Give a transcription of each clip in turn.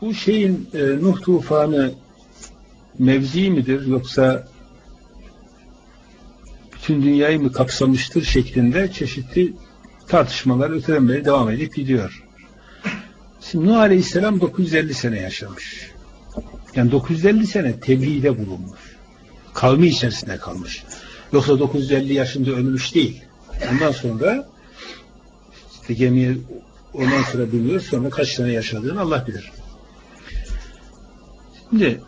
Bu şeyin e, Nuh tufanı mevzi midir yoksa bütün dünyayı mı kapsamıştır şeklinde çeşitli tartışmalar öteden devam edip gidiyor. Şimdi Nuh Aleyhisselam 950 sene yaşamış. Yani 950 sene tebliğde bulunmuş. Kavmi içerisinde kalmış. Yoksa 950 yaşında ölmüş değil. Ondan sonra işte gemiye ondan sonra biniyor. Sonra kaç sene yaşadığını Allah bilir. Şimdi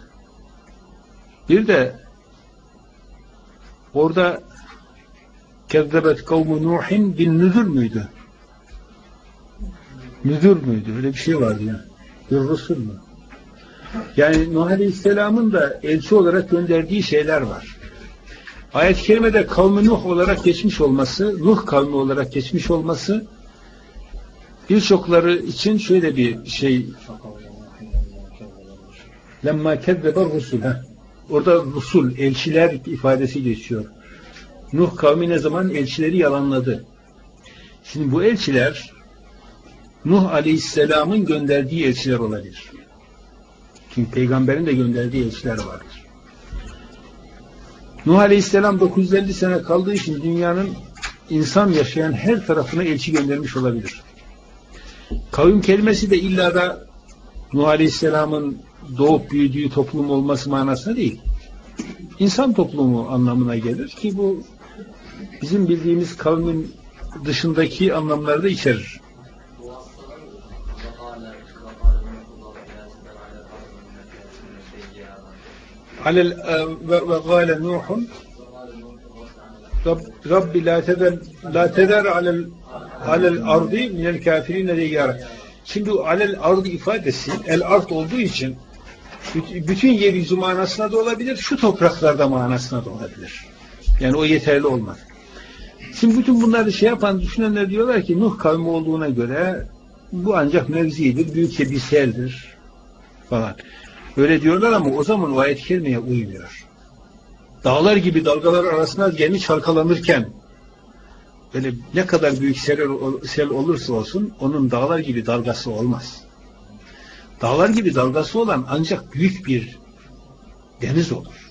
bir de orada kezzebet kavmu Nuhin bin nüzür müydü? Nüzür müydü? Öyle bir şey vardı ya. Bir rusul mü? Yani Nuh Aleyhisselam'ın da elçi olarak gönderdiği şeyler var. Ayet-i Kerime'de kavmi Nuh olarak geçmiş olması, Nuh kavmi olarak geçmiş olması birçokları için şöyle bir şey lemma kezzebe rusul ha. Orada rusul, elçiler ifadesi geçiyor. Nuh kavmi ne zaman elçileri yalanladı. Şimdi bu elçiler Nuh Aleyhisselam'ın gönderdiği elçiler olabilir. Çünkü peygamberin de gönderdiği elçiler vardır. Nuh Aleyhisselam 950 sene kaldığı için dünyanın insan yaşayan her tarafına elçi göndermiş olabilir. Kavim kelimesi de illa da Nuh Aleyhisselam'ın doğup büyüdüğü toplum olması manasına değil. İnsan toplumu anlamına gelir ki bu bizim bildiğimiz kavmin dışındaki anlamları da içerir. Alel e, ve gâle Nuhun Rabbi la teder la teder alel alel ardi minel kafirine diye Şimdi alel ardı ifadesi el art olduğu için bütün yeryüzü manasına da olabilir, şu topraklarda manasına da olabilir. Yani o yeterli olmaz. Şimdi bütün bunları şey yapan düşünenler diyorlar ki Nuh kavmi olduğuna göre bu ancak mevzidir, büyükçe bir seldir falan. Öyle diyorlar ama o zaman o ayet-i uymuyor. Dağlar gibi dalgalar arasında gemi çalkalanırken böyle ne kadar büyük sel, sel olursa olsun onun dağlar gibi dalgası olmaz. Dağlar gibi dalgası olan ancak büyük bir deniz olur.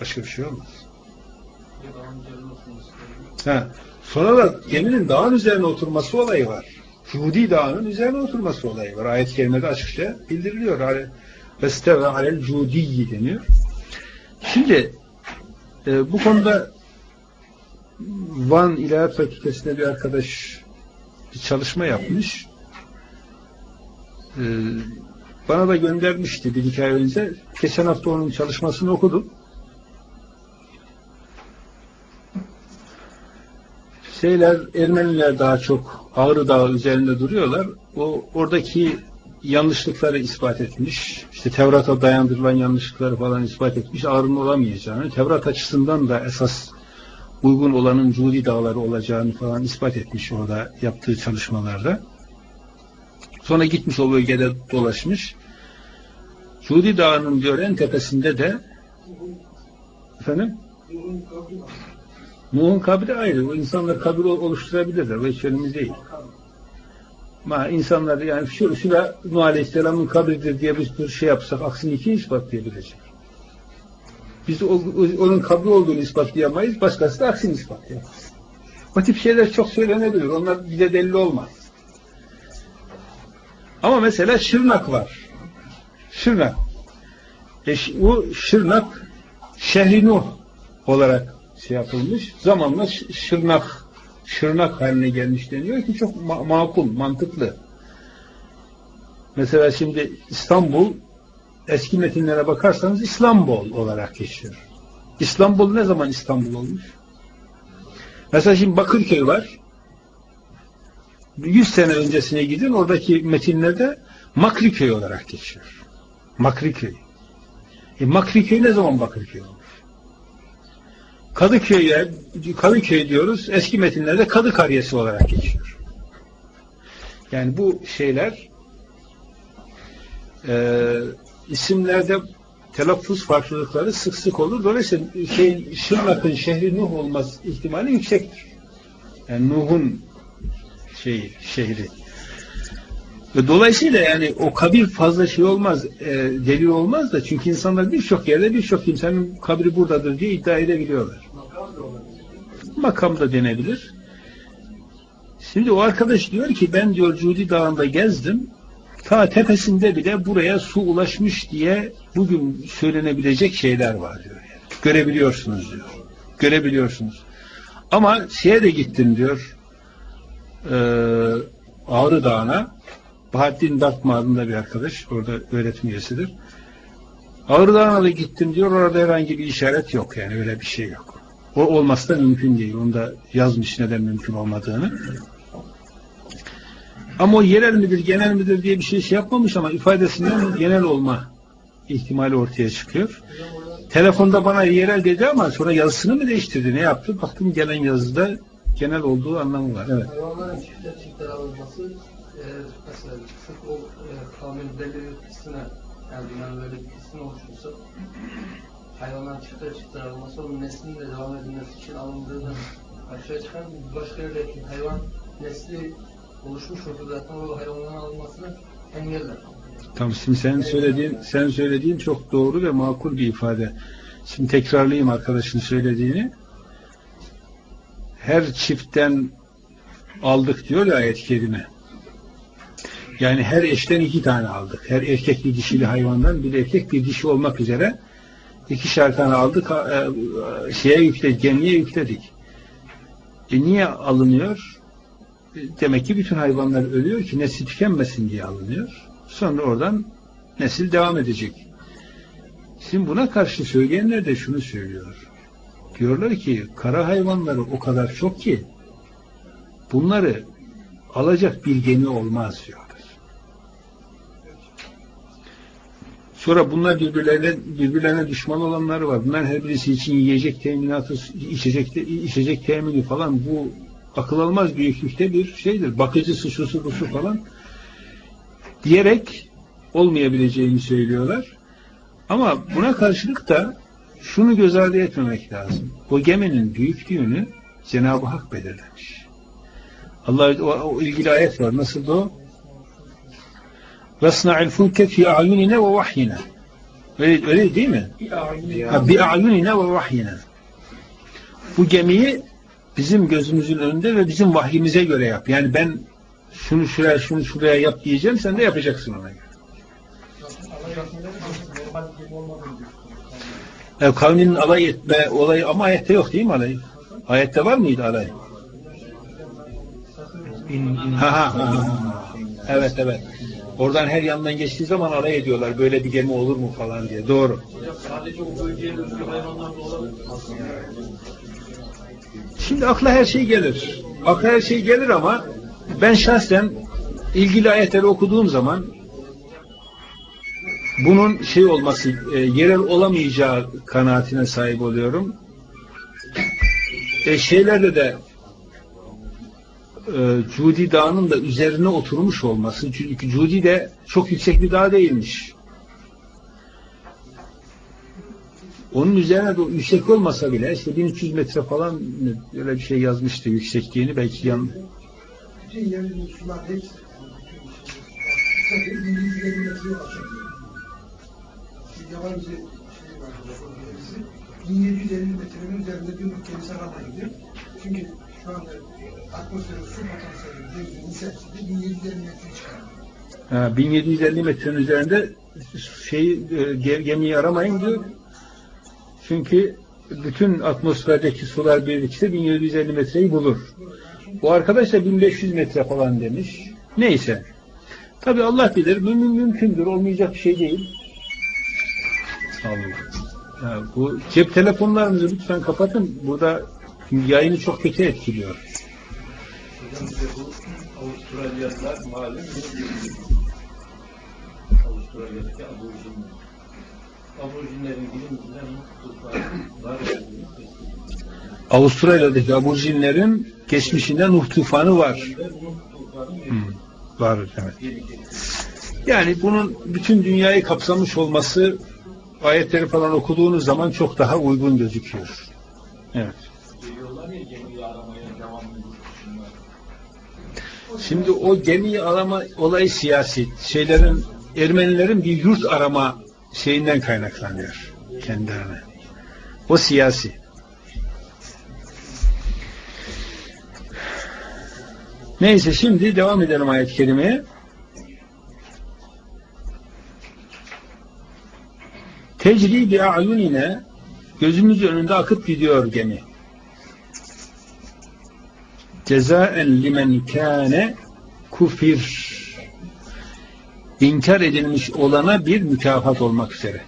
Başka bir şey olmaz. Ha. Sonra da geminin dağın üzerine oturması olayı var. Cudi dağının üzerine oturması olayı var. Ayet-i kerimede açıkça bildiriliyor. Vesteve alel cudiyyi deniyor. Şimdi e, bu konuda Van İlahiyat Fakültesi'nde bir arkadaş bir çalışma yapmış. E, bana da göndermişti bir iki önce. Geçen hafta onun çalışmasını okudum. Şeyler, Ermeniler daha çok Ağrı Dağı üzerinde duruyorlar. O oradaki yanlışlıkları ispat etmiş. İşte Tevrat'a dayandırılan yanlışlıkları falan ispat etmiş. Ağrı'nın olamayacağını, Tevrat açısından da esas uygun olanın Cudi dağları olacağını falan ispat etmiş orada yaptığı çalışmalarda. Sonra gitmiş o bölgede dolaşmış. Cudi Dağı'nın diyor en tepesinde de efendim Nuh'un kabri ayrı. O insanlar kabir oluşturabilirler. O hiç önemli değil. Ma insanlar yani şu, şura Nuh Aleyhisselam'ın kabridir diye biz bir şey yapsak aksini iki ispatlayabilecek. Biz o- onun kabri olduğunu ispatlayamayız, başkası da aksini ispatlayamaz. O tip şeyler çok söylenebilir. Onlar bize delil olmaz. Ama mesela Şırnak var. Şırnak. E, bu Şırnak Şehri olarak şey yapılmış. Zamanla Şırnak Şırnak haline gelmiş deniyor ki çok ma- makul, mantıklı. Mesela şimdi İstanbul eski metinlere bakarsanız İstanbul olarak geçiyor. İstanbul ne zaman İstanbul olmuş? Mesela şimdi Bakırköy var. 100 sene öncesine gidin oradaki metinlerde Makriköy olarak geçiyor. Makriköy. E Makriköy ne zaman Bakırköy olmuş? Kadıköy'e Kadıköy diyoruz. Eski metinlerde Kadı Kariyesi olarak geçiyor. Yani bu şeyler e, isimlerde telaffuz farklılıkları sık sık olur. Dolayısıyla şey, Şırnak'ın şehri Nuh olmaz ihtimali yüksektir. Yani Nuh'un şey, şehri. Ve dolayısıyla yani o kabir fazla şey olmaz, e, delil olmaz da çünkü insanlar birçok yerde birçok kimsenin kabri buradadır diye iddia edebiliyorlar. Makam da denebilir. Şimdi o arkadaş diyor ki ben diyor Cudi Dağı'nda gezdim. Ta tepesinde bile buraya su ulaşmış diye bugün söylenebilecek şeyler var diyor. Yani. Görebiliyorsunuz diyor. Görebiliyorsunuz. Ama şeye de gittim diyor. Ee, Ağrı Dağı'na. Bahattin adında bir arkadaş. Orada öğretim üyesidir. Ağrı da gittim diyor. Orada herhangi bir işaret yok yani. Öyle bir şey yok. O olması da mümkün değil. Onu da yazmış neden mümkün olmadığını. Ama o yerel midir, genel midir diye bir şey şey yapmamış ama ifadesinden genel olma ihtimali ortaya çıkıyor. Telefonda bana yerel dedi ama sonra yazısını mı değiştirdi, ne yaptı? Baktım gelen yazıda genel olduğu anlamı var. Evet. Hayvanların çiftler çiftler alınması e, mesela sırf o e, kavmin belli bir kısmına yani dünyanın böyle bir kısmına oluşursa hayvanların çiftler çiftler alınması onun neslinin de devam edilmesi için alındığını aşağıya çıkan başka yerdeki hayvan nesli oluşmuş olsa zaten o hayvanların alınmasını engeller. Tamam şimdi senin söylediğin, sen söylediğin çok doğru ve makul bir ifade. Şimdi tekrarlayayım arkadaşın söylediğini. Her çiftten aldık diyor ya ayet-i kerime. Yani her eşten iki tane aldık. Her erkek bir dişili hayvandan bir erkek bir dişi olmak üzere ikişer tane aldık. e, Şeye yükledik, gemiye yükledik. E niye alınıyor? E, Demek ki bütün hayvanlar ölüyor ki nesli tükenmesin diye alınıyor. Sonra oradan nesil devam edecek. Şimdi buna karşı söyleyenler de şunu söylüyor. Diyorlar ki kara hayvanları o kadar çok ki bunları alacak bir gemi olmaz diyorlar. Sonra bunlar birbirlerine, birbirlerine düşman olanları var. Bunlar her birisi için yiyecek teminatı, içecek, içecek temini falan bu akıl almaz büyüklükte bir şeydir. Bakıcısı, şusu, busu falan diyerek olmayabileceğini söylüyorlar. Ama buna karşılık da şunu göz ardı etmemek lazım. O geminin büyüklüğünü Cenab-ı Hak belirlemiş. Allah o, o ilgili ayet var. Nasıl o? وَصْنَعِ الْفُلْكَ فِي أَعْيُنِنَا وَوَحْيِنَا öyle, öyle değil mi? Ha, bi a'yunina ve vahyina. Bu gemiyi bizim gözümüzün önünde ve bizim vahyimize göre yap. Yani ben şunu şuraya şunu şuraya yap diyeceğim sen de yapacaksın ona göre. E, kavminin alay etme olayı ama ayette yok değil mi alay? Ayette var mıydı alay? Ha, ha, ha, ha. Evet evet. Oradan her yandan geçtiği zaman alay ediyorlar. Böyle bir gemi olur mu falan diye. Doğru. Sadece o bölgeye özgü hayvanlar da olabilir. Şimdi akla her şey gelir. Akla her şey gelir ama ben şahsen ilgili ayetleri okuduğum zaman bunun şey olması, e, yerel olamayacağı kanaatine sahip oluyorum. E, şeylerde de e, Cudi Dağı'nın da üzerine oturmuş olması. Çünkü Cudi de çok yüksek bir dağ değilmiş. Onun üzerine de yüksek olmasa bile işte 1300 metre falan öyle bir şey yazmıştı yüksekliğini belki yan bütün yerin sular hepsi tabii 1150 metreye aşıyor. Bir yabancı şey var, birisi 1750 metrenin üzerinde bir ülkemize kadar gidiyor. Çünkü şu anda atmosferin su potansiyeli denizin yükseltiğinde 1750 metre çıkar. ha, 1750 metrenin üzerinde şey e, ge- gemiyi aramayın diyor. Çünkü bütün atmosferdeki sular birlikte 1750 metreyi bulur. Bu arkadaş da 1500 metre falan demiş. Neyse. Tabi Allah bilir. Mümkün mümkündür. Olmayacak bir şey değil. Allah. Ya bu cep telefonlarınızı lütfen kapatın. Burada yayını çok kötü etkiliyor. Avustralyalılar malum. Avustralya'daki aborjinler. Aborjinlerin bilimciler var Avustralya'daki aborjinlerin geçmişinde Nuh tufanı var. Hmm, var evet. Yani bunun bütün dünyayı kapsamış olması ayetleri falan okuduğunuz zaman çok daha uygun gözüküyor. Evet. Şimdi o gemiyi alama olayı siyasi. Şeylerin Ermenilerin bir yurt arama şeyinden kaynaklanıyor kendilerine. O siyasi. Neyse şimdi devam edelim ayet-i kerimeye. Tecri bi a'yunine gözümüz önünde akıp gidiyor gemi. Cezaen limen kâne kufir. İnkar edilmiş olana bir mükafat olmak üzere.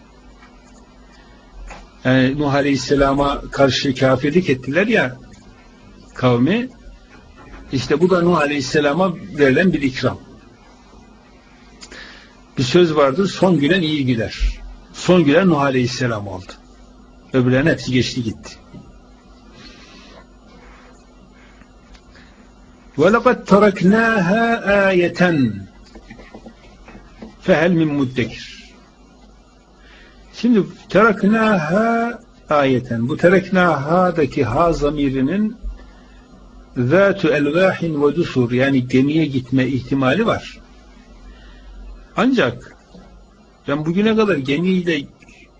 Yani Nuh Aleyhisselam'a karşı kafirlik ettiler ya kavmi işte bu da Nuh Aleyhisselam'a verilen bir ikram. Bir söz vardır, son gülen iyi gider. Son gülen Nuh Aleyhisselam oldu. Öbürlerin hepsi geçti gitti. وَلَقَدْ تَرَكْنَاهَا آيَةً فَهَلْ مِنْ مُدَّكِرٍ Şimdi teraknaha ayeten. Bu teraknaha'daki ha zamirinin zâtu elvâhin ve dusur yani gemiye gitme ihtimali var. Ancak ben bugüne kadar gemiyle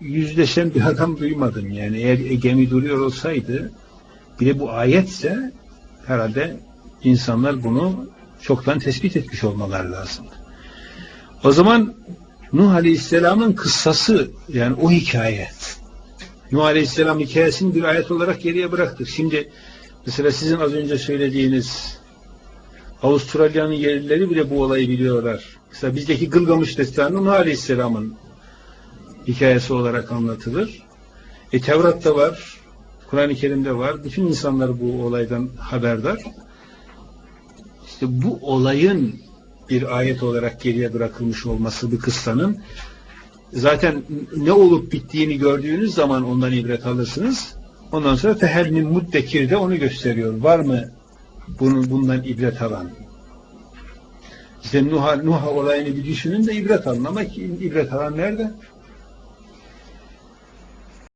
yüzleşen bir adam duymadım. Yani eğer gemi duruyor olsaydı bir de bu ayetse herhalde insanlar bunu çoktan tespit etmiş olmaları lazım. O zaman Nuh Aleyhisselam'ın kıssası yani o hikaye Nuh Aleyhisselam hikayesini bir ayet olarak geriye bıraktık. Şimdi mesela sizin az önce söylediğiniz Avustralya'nın yerlileri bile bu olayı biliyorlar. Mesela bizdeki Gılgamış destanı Nuh Aleyhisselam'ın hikayesi olarak anlatılır. E Tevrat'ta var, Kur'an-ı Kerim'de var. Bütün insanlar bu olaydan haberdar. İşte bu olayın bir ayet olarak geriye bırakılmış olması bir kıssanın zaten ne olup bittiğini gördüğünüz zaman ondan ibret alırsınız. Ondan sonra fehelmin muddekir de onu gösteriyor. Var mı bunun, bundan ibret alan? İşte Nuh, Nuh olayını bir düşünün de ibret alın ama ibret alan nerede?